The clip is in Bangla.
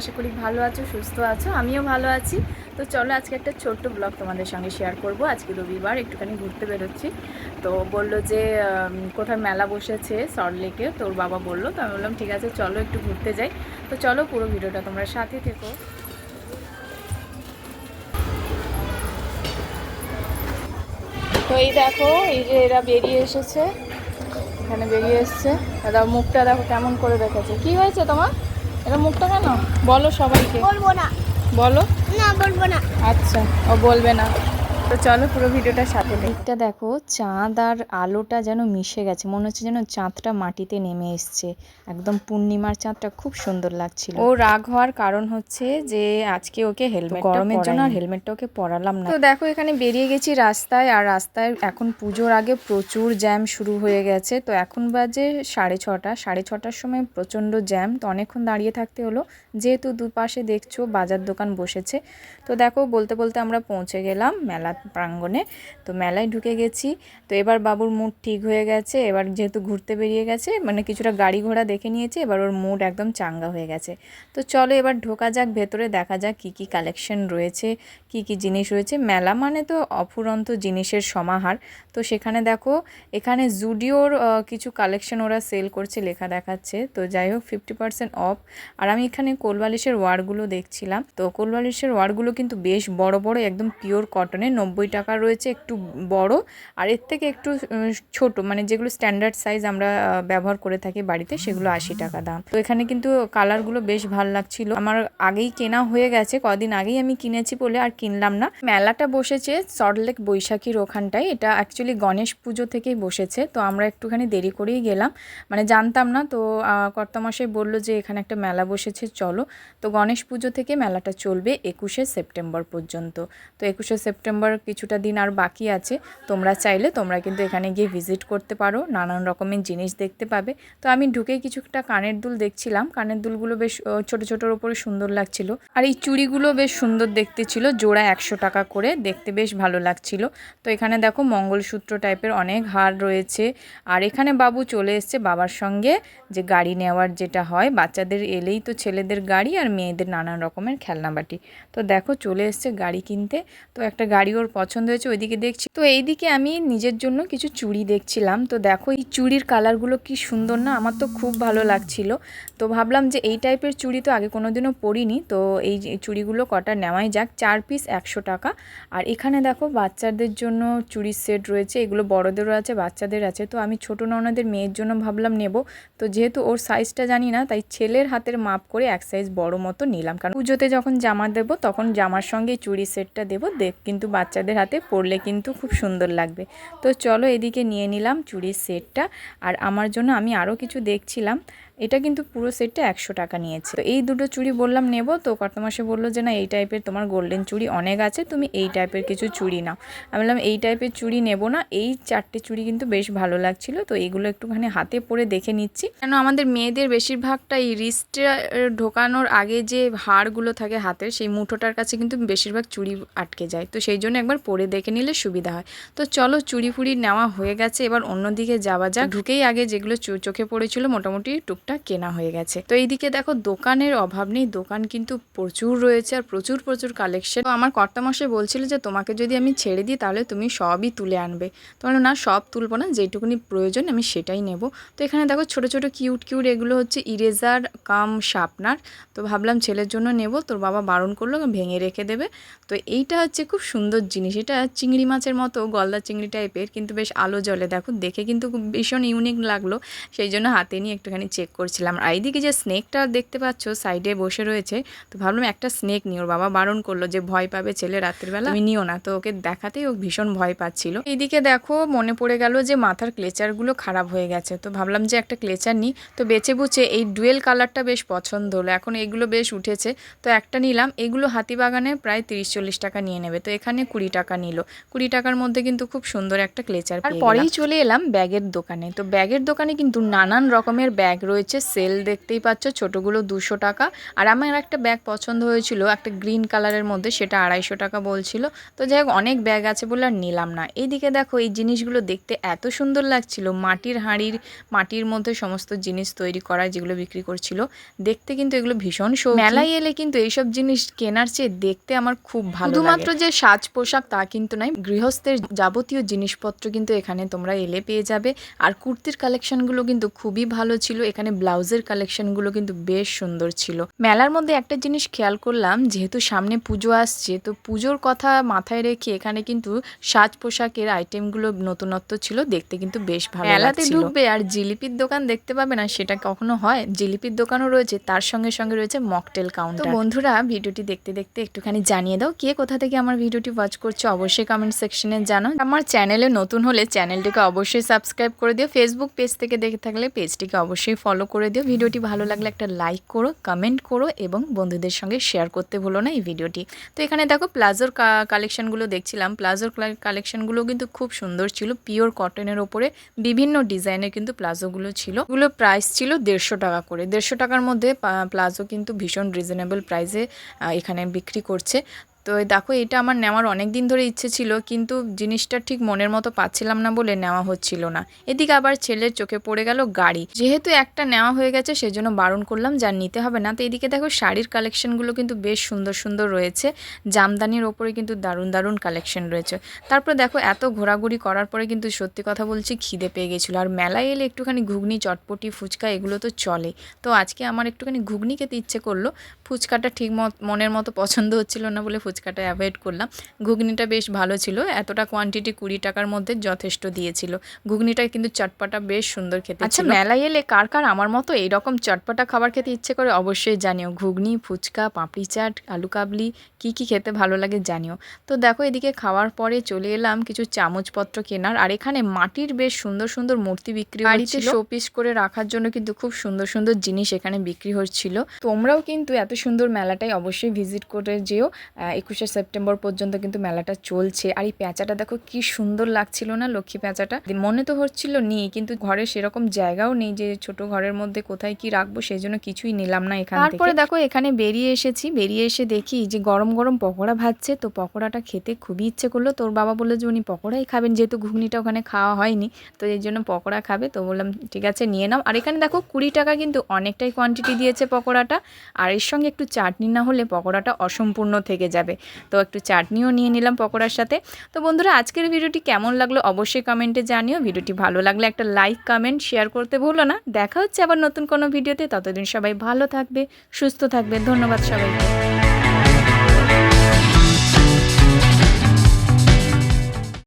আশা করি ভালো আছো, সুস্থ আছো, আমিও ভালো আছি। তো চলো আজকে একটা ছোট্ট ব্লগ তোমাদের সঙ্গে শেয়ার করব। আজকে রবিবার, একটুখানি ঘুরতে বেরোচ্ছি। তো বলল যে কোথায় মেলা বসেছে সল্টলেকে তোর বাবা বলল, তো আমি বললাম, ঠিক আছে, চলো একটু ঘুরতে যাই। তো চলো পুরো ভিডিওটা তোমরা সাথে থেকো। তো এই দেখো, এই যে এরা বেরিয়ে এসেছে। এখানে বেরিয়ে এসছে। দাদা, মুখটা দেখো কেমন করে রেখেছে কি হয়েছে তোমার? এটা মুখটা কেন? বলো সবাইকে। বলব না। বলো। না বলব না। আচ্ছা ও বলবে না। তো চলো পুরো ভিডিওটা সাথে দিকটা দেখো চাঁদ আর আলোটা যেন মিশে গেছে মনে হচ্ছে যেন চাঁদটা মাটিতে নেমে এসছে। একদম পূর্ণিমার চাঁদটা খুব সুন্দর লাগছিল। ও রাগ হওয়ার কারণ হচ্ছে যে আজকে ওকে হেলমেট গরমের জন্য আর হেলমেটটা ওকে পরালাম না। তো দেখো এখানে বেরিয়ে গেছি রাস্তায় আর রাস্তায় এখন পুজোর আগে প্রচুর জ্যাম শুরু হয়ে গেছে। তো এখন বাজে সাড়ে ছটা সাড়ে ছটার সময় প্রচণ্ড জ্যাম। তো অনেকক্ষণ দাঁড়িয়ে থাকতে হলো। যেহেতু দুপাশে দেখছ বাজার দোকান বসেছে। তো দেখো বলতে বলতে আমরা পৌঁছে গেলাম মেলা প্রাঙ্গণে। তো মেলায় ঢুকে গেছি। তো এবার বাবুর মুড ঠিক হয়ে গেছে। এবার যেহেতু ঘুরতে বেরিয়ে গেছে মানে কিছুটা গাড়ি ঘোড়া দেখে নিয়েছে, এবার ওর মুড একদম চাঙ্গা হয়ে গেছে। তো চলো এবার ঢোকা যাক, ভেতরে দেখা যাক কী কী কালেকশন রয়েছে, কি কি জিনিস রয়েছে। মেলা মানে তো অফুরন্ত জিনিসের সমাহার। তো সেখানে দেখো, এখানে জুডিওর কিছু কালেকশন ওরা সেল করছে, লেখা দেখাচ্ছে। তো যাই হোক ফিফটি পার্সেন্ট অফ আর আমি এখানে কোলবালিশের ওয়ারগুলো দেখছিলাম। তো কোলবালিশের ওয়ারগুলো কিন্তু বেশ বড় বড়, একদম পিওর কটনে কটনের নব্বই টাকা রয়েছে, একটু বড়। আর এর থেকে একটু ছোট মানে যেগুলো স্ট্যান্ডার্ড সাইজ আমরা ব্যবহার করে থাকি বাড়িতে, সেগুলো আশি টাকা দাম। তো এখানে কিন্তু কালারগুলো বেশ ভালো লাগছিল। আমার আগেই কেনা হয়ে গেছে, কদিন আগেই আমি কিনেছি বলে আর কিনলাম না। মেলাটা বসেছে সল্টলেক বৈশাখীর ওখানটায়। এটা অ্যাকচুয়ালি গণেশ পুজো থেকেই বসেছে, তো আমরা একটুখানি দেরি করেই গেলাম। মানে জানতাম না, তো কর্তামশাই বলল যে এখানে একটা মেলা বসেছে, চলো। তো গণেশ পুজো থেকে মেলাটা চলবে একুশে সেপ্টেম্বর পর্যন্ত। তো একুশে সেপ্টেম্বর কিছুটা দিন আর বাকি আছে, তোমরা চাইলে তোমরা কিন্তু এখানে গিয়ে ভিজিট করতে পারো, নানান রকমের জিনিস দেখতে পাবে। তো আমি ঢুকে কিছুটা কানের দুল দেখছিলাম, কানের দুলগুলো বেশ ছোট ছোটোর ওপরে সুন্দর লাগছিল। আর এই চুড়িগুলো বেশ সুন্দর দেখতে ছিল, জোড়া একশো টাকা করে, দেখতে বেশ ভালো লাগছিল। তো এখানে দেখো মঙ্গলসূত্র টাইপের অনেক হার রয়েছে। আর এখানে বাবু চলে এসছে বাবার সঙ্গে, যে গাড়ি নেওয়ার যেটা হয়, বাচ্চাদের এলেই তো ছেলেদের গাড়ি আর মেয়েদের নানান রকমের খেলনাবাটি। তো দেখো চলে এসছে গাড়ি কিনতে। তো একটা গাড়ি ওর পছন্দ হয়েছে, ওইদিকে দেখছি। তো এইদিকে আমি নিজের জন্য কিছু চুড়ি দেখছিলাম। তো দেখো, এই চুড়ির কালারগুলো কি সুন্দর না? আমার তো খুব ভালো লাগছিল। তো ভাবলাম যে এই টাইপের চুড়ি তো আগে কোনো দিনও পরিনি। তো এই চুড়িগুলো কটা নেওয়াই যাক, চার পিস একশো টাকা। আর এখানে দেখো, বাচ্চাদের জন্য চুড়ির সেট রয়েছে। এগুলো বড়দেরও আছে, বাচ্চাদের আছে। তো আমি ছোটো ননদের মেয়ের জন্য ভাবলাম নেব। তো যেহেতু ওর সাইজটা জানি না, তাই ছেলের হাতের মাপ করে এক সাইজ বড় মতো নিলাম। কারণ পুজোতে যখন জামা দেবো, তখন জামার সঙ্গে চুড়ি সেটটা দেবো। দেখ কিন্তু বাচ্চাদের হাতে পরলে কিন্তু খুব সুন্দর লাগবে। তো চলো এদিকে নিয়ে নিলাম চুড়ির সেটটা। আর আমার জন্য আমি আরও কিছু দেখছিলাম। এটা কিন্তু পুরো সেটটা একশো টাকা নিয়েছে। তো এই দুটো চুড়ি বললাম নেব, তো কর্তমাসে বলল যে, না, এই টাইপের তোমার গোল্ডেন চুড়ি অনেক আছে, তুমি এই টাইপের কিছু চুড়ি নাও। আমি বললাম, এই টাইপের চুড়ি নেব না, এই চারটে চুড়ি কিন্তু বেশ ভালো লাগছিল, তো এইগুলো একটুখানি হাতে পরে দেখে নিচ্ছি। কেন, আমাদের মেয়েদের বেশিরভাগটা এই রিস্টে ঢোকানোর আগে যে হাড়গুলো থাকে হাতের, সেই মুঠোটার কাছে কিন্তু বেশিরভাগ চুড়ি আটকে যায়। তো সেই জন্য একবার পরে দেখে নিলে সুবিধা হয়। তো চলো, চুড়ি ফুড়ি নেওয়া হয়ে গেছে, এবার অন্যদিকে যাওয়া যাক। ঢুকেই আগে যেগুলো চোখে পড়েছিল, মোটামুটি টুকটাক কেনা হয়ে গেছে। তো এইদিকে দেখো দোকানের অভাব নেই, দোকান কিন্তু প্রচুর রয়েছে আর প্রচুর প্রচুর কালেকশন তো আমার কর্তামশাই বলছিল যে, তোমাকে যদি আমি ছেড়ে দিই, তাহলে তুমি সবই তুলে আনবে। তোমার না, সব তুলবো না যেটুকুনি প্রয়োজন আমি সেটাই নেব। তো এখানে দেখো ছোট ছোট কিউট কিউট এগুলো হচ্ছে ইরেজার কাম শার্পনার তো ভাবলাম ছেলের জন্য নেব, তোর বাবা বারণ করল, ভেঙে রেখে দেবে। তো এইটা হচ্ছে খুব সুন্দর জিনিস, এটা চিংড়ি মাছের মতো, গলদা চিংড়ি টাইপের কিন্তু বেশ আলো জলে। দেখো, দেখে কিন্তু ভীষণ ইউনিক লাগল, সেই জন্য হাতে নিয়ে একটুখানি চেক করছিলাম। আর এইদিকে যে স্নেকটা দেখতে পাচ্ছ সাইডে বসে রয়েছে, তো ভাবলাম একটা স্নেক নিও ওর বাবা বারণ করল যে ভয় পাবে ছেলে রাতের বেলা আমি নিও না, তো ওকে দেখাতেই ও ভীষণ ভয় পাচ্ছিল। এইদিকে দেখো, মনে পড়ে গেল যে মাথার ক্লেচারগুলো খারাপ হয়ে গেছে, তো ভাবলাম যে একটা ক্লেচার নিই। তো বেছে বুঝে এই ডুয়েল কালারটা বেশ পছন্দ হলো, এখন এগুলো বেশ উঠেছে। তো একটা নিলাম, এগুলো হাতিবাগানে প্রায় তিরিশ চল্লিশ টাকা নিয়ে নেবে, তো এখানে কুড়ি টাকা নিল। কুড়ি টাকার মধ্যে কিন্তু খুব সুন্দর একটা ক্লেচার আর পরেই চলে এলাম ব্যাগের দোকানে, তো ব্যাগের দোকানে কিন্তু নানান রকমের ব্যাগ রয়েছে। রয়েছে সেল দেখতেই পাচ্ছ, ছোটোগুলো দুশো টাকা। আর আমার একটা ব্যাগ পছন্দ হয়েছিল, একটা গ্রিন কালারের মধ্যে, সেটা আড়াইশো টাকা বলছিল। তো যাই হোক, অনেক ব্যাগ আছে বলে আর নিলাম না। এইদিকে দেখো, এই জিনিসগুলো দেখতে এত সুন্দর লাগছিল। মাটির হাঁড়ির, মাটির মধ্যে সমস্ত জিনিস তৈরি করা, যেগুলো বিক্রি করছিল। দেখতে কিন্তু এগুলো ভীষণ শো মেলায় এলে কিন্তু এইসব জিনিস কেনার চেয়ে দেখতে আমার খুব ভালো শুধুমাত্র যে সাজ পোশাক, তা কিন্তু নয়, গৃহস্থের যাবতীয় জিনিসপত্র কিন্তু এখানে তোমরা এলে পেয়ে যাবে। আর কুর্তির কালেকশনগুলো কিন্তু খুবই ভালো ছিল। এখানে ব্লাউজের কালেকশনগুলো কিন্তু বেশ সুন্দর ছিল। মেলার মধ্যে একটা জিনিস খেয়াল করলাম যেহেতু সামনে পুজো আসছে তো পুজোর কথা মাথায় রেখে এখানে কিন্তু সাজ পোশাকের আইটেমগুলো নতুনত্ব ছিল দেখতে কিন্তু বেশ ভালো মেলাতে ঢুকবে আর জিলিপির দোকান দেখতে পাবে না সেটা কখনো হয়? জিলিপির দোকানও রয়েছে তার সঙ্গে সঙ্গে রয়েছে মকটেল কাউন্টার। তো বন্ধুরা ভিডিওটি দেখতে দেখতে একটুখানি জানিয়ে দাও কে কোথা থেকে আমার ভিডিওটি ওয়াচ করছ? অবশ্যই কমেন্ট সেকশনে জানো আমার চ্যানেলে নতুন হলে চ্যানেলটিকে অবশ্যই সাবস্ক্রাইব করে দিও। ফেসবুক পেজ থেকে দেখে থাকলে পেজটিকে অবশ্যই ফলো করে দিও। ভিডিওটি ভালো লাগলে একটা লাইক করো কমেন্ট করো এবং বন্ধুদের সঙ্গে শেয়ার করতে ভুলো না এই ভিডিওটি। তো এখানে দেখো প্লাজোর কালেকশনগুলো দেখছিলাম। প্লাজোর কালেকশনগুলো কিন্তু খুব সুন্দর ছিল। পিওর কটনের ওপরে বিভিন্ন ডিজাইনের কিন্তু প্লাজোগুলো ছিল। ওগুলো প্রাইস ছিল দেড়শো টাকা করে। দেড়শো টাকার মধ্যে প্লাজো কিন্তু ভীষণ রিজনেবল প্রাইসে এখানে বিক্রি করছে। তো দেখো, এটা আমার নেওয়ার অনেক দিন ধরে ইচ্ছে ছিল, কিন্তু জিনিসটা ঠিক মনের মতো পাচ্ছিলাম না বলে নেওয়া হচ্ছিল না। এদিকে আবার ছেলের চোখে পড়ে গেল গাড়ি। যেহেতু একটা নেওয়া হয়ে গেছে, সেজন্য বারণ করলাম, যা নিতে হবে না। তো এদিকে দেখো, শাড়ির কালেকশনগুলো কিন্তু বেশ সুন্দর সুন্দর রয়েছে। জামদানির ওপরে কিন্তু দারুণ দারুণ কালেকশন রয়েছে। তারপর দেখো, এত ঘোরাঘুরি করার পরে কিন্তু সত্যি কথা বলছি, খিদে পেয়ে গেছিল। আর মেলায় এলে একটুখানি ঘুগনি, চটপটি, ফুচকা, এগুলো তো চলে। তো আজকে আমার একটুখানি ঘুগনি খেতে ইচ্ছে করল। ফুচকাটা ঠিক মনের মতো পছন্দ হচ্ছিল না বলে ফুচকাটা অ্যাভয়েড করলাম। ঘুগনিটা বেশ ভালো ছিল। এতটা কোয়ান্টিটি কুড়ি টাকার মধ্যে যথেষ্ট দিয়েছিল। ঘুগনিটা কিন্তু চটপাটা বেশ সুন্দর খেতে আচ্ছা মেলায় এলে কার কার আমার মতো এইরকম চটপাটা খাবার খেতে ইচ্ছে করে অবশ্যই জানিও। ঘুগনি ফুচকা পাপড়ি চাট আলু কাবলি কী কী খেতে ভালো লাগে জানিও। তো দেখো এদিকে খাওয়ার পরে চলে এলাম কিছু চামচপত্র কেনার। আর এখানে মাটির বেশ সুন্দর সুন্দর মূর্তি বিক্রি বাড়িতে শোপিস করে রাখার জন্য কিন্তু খুব সুন্দর সুন্দর জিনিস এখানে বিক্রি হচ্ছিল। তোমরাও কিন্তু এত সুন্দর মেলাটাই অবশ্যই ভিজিট করে যেও। একুশে সেপ্টেম্বর পর্যন্ত কিন্তু মেলাটা চলছে। আর এই প্যাঁচাটা দেখো কি সুন্দর লাগছিল না, লক্ষ্মী প্যাঁচাটা? মনে তো হচ্ছিল নেই, কিন্তু ঘরে সেরকম জায়গাও নেই যে ছোট ঘরের মধ্যে কোথায় কি রাখব সেই জন্য কিছুই নিলাম না এখানে তারপরে দেখো এখানে বেরিয়ে এসেছি, বেরিয়ে এসে দেখি যে গরম গরম পকোড়া ভাজছে, তো পকোড়াটা খেতে খুবই ইচ্ছে করল। তোর বাবা বলল যে উনি পকোড়াই খাবেন, যেহেতু ঘুগনিটা ওখানে খাওয়া হয়নি, তো এই জন্য পকোড়া খাবে। তো বললাম, ঠিক আছে, নিয়ে নাও। আর এখানে দেখো কুড়ি টাকা কিন্তু অনেকটাই কোয়ান্টিটি দিয়েছে পকোড়াটা। আর এর সঙ্গে একটু চাটনি না হলে পকোড়াটা অসম্পূর্ণ থেকে যাবে তো একটু চাটনিও নিয়ে নিলাম পকোড়ার সাথে। তো বন্ধুরা, আজকের ভিডিওটি কেমন লাগল অবশ্যই কমেন্টে জানিও। ভিডিওটি ভালো লাগলে একটা লাইক, কমেন্ট, শেয়ার করতে ভুলো না। দেখা হচ্ছে আবার নতুন কোনো ভিডিওতে। ততদিন সবাই ভালো থাকবে, সুস্থ থাকবে। ধন্যবাদ সবাইকে।